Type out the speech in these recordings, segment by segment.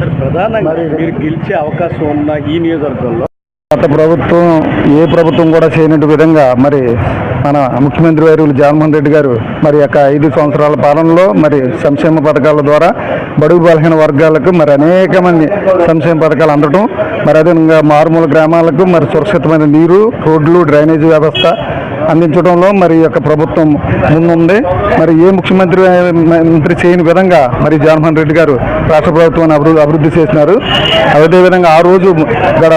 ప్రధానంగా మీరు గెలిచే అవకాశం ఉన్న ఈ నియోజకవర్గంలో గత ప్రభుత్వం ఏ ప్రభుత్వం కూడా చేయనట్టు విధంగా మరి మన ముఖ్యమంత్రి వర్యులు జగన్మోహన్ రెడ్డి గారు మరి యొక్క ఐదు సంవత్సరాల పాలనలో మరి సంక్షేమ పథకాల ద్వారా బడుగు బలహీన వర్గాలకు మరి అనేక మంది సంక్షేమ పథకాలు అందడం మరి అదేవిధంగా మారుమూల గ్రామాలకు మరి సురక్షితమైన నీరు రోడ్లు డ్రైనేజీ వ్యవస్థ అందించడంలో మరి యొక్క ప్రభుత్వం ముందుంది. మరి ఏ ముఖ్యమంత్రి మంత్రి చేయని విధంగా మరి జగన్మోహన్ రెడ్డి గారు రాష్ట్ర ప్రభుత్వాన్ని అభివృద్ధి అభివృద్ధి చేసినారు. అదేవిధంగా ఆ రోజు ఇక్కడ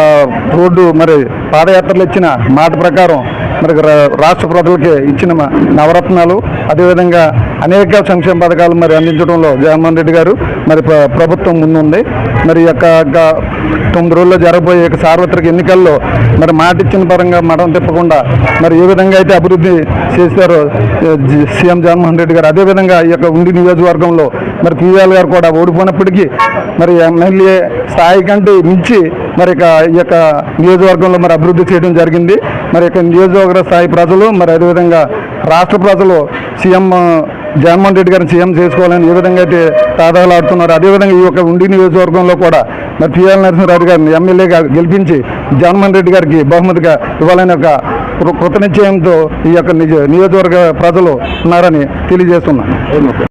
రోడ్డు మరి పాదయాత్రలు ఇచ్చిన మాట ప్రకారం మరి రా- రాష్ట్ర ప్రజలకి ఇచ్చిన మ- నవరత్నాలు. అదేవిధంగా అనేక సంక్షేమ పథకాలు మరి అందించడంలో జగన్మోహన్ రెడ్డి గారు మరి ప్రభుత్వం ముందుంది. మరి యొక్క తొమ్మిది రోజుల్లో జరగబోయే యొక్క సార్వత్రిక ఎన్నికల్లో మరి మాట ఇచ్చిన పరంగా మడం తిప్పకుండా మరి ఏ విధంగా అయితే అభివృద్ధి చేశారో సీఎం జగన్మోహన్ రెడ్డి గారు అదేవిధంగా ఈ యొక్క ఉండి నియోజకవర్గంలో మరి పివిఎల్ గారు కూడా ఓడిపోయినప్పటికీ మరి ఎమ్మెల్యే స్థాయి కంటే మించి మరి ఇక ఈ యొక్క నియోజకవర్గంలో మరి అభివృద్ధి చేయడం జరిగింది. మరి ఇక నియోజకవర్గ స్థాయి ప్రజలు మరి అదేవిధంగా రాష్ట్ర ప్రజలు సీఎం జగన్మోహన్ రెడ్డి గారిని సీఎం చేసుకోవాలని ఏ విధంగా అయితే తాదాలాడుతున్నారు అదేవిధంగా ఈ యొక్క ఉండి నియోజకవర్గంలో కూడా మరి పిఎల్ నరసింహారెడ్డి గారిని ఎమ్మెల్యేగా గెలిపించి జగన్మోహన్ రెడ్డి గారికి బహుమతిగా ఇవ్వాలని ఒక కృత కృతనిశ్చయంతో ఈ యొక్క నిజ నియోజకవర్గ ప్రజలు ఉన్నారని తెలియజేస్తున్నాను.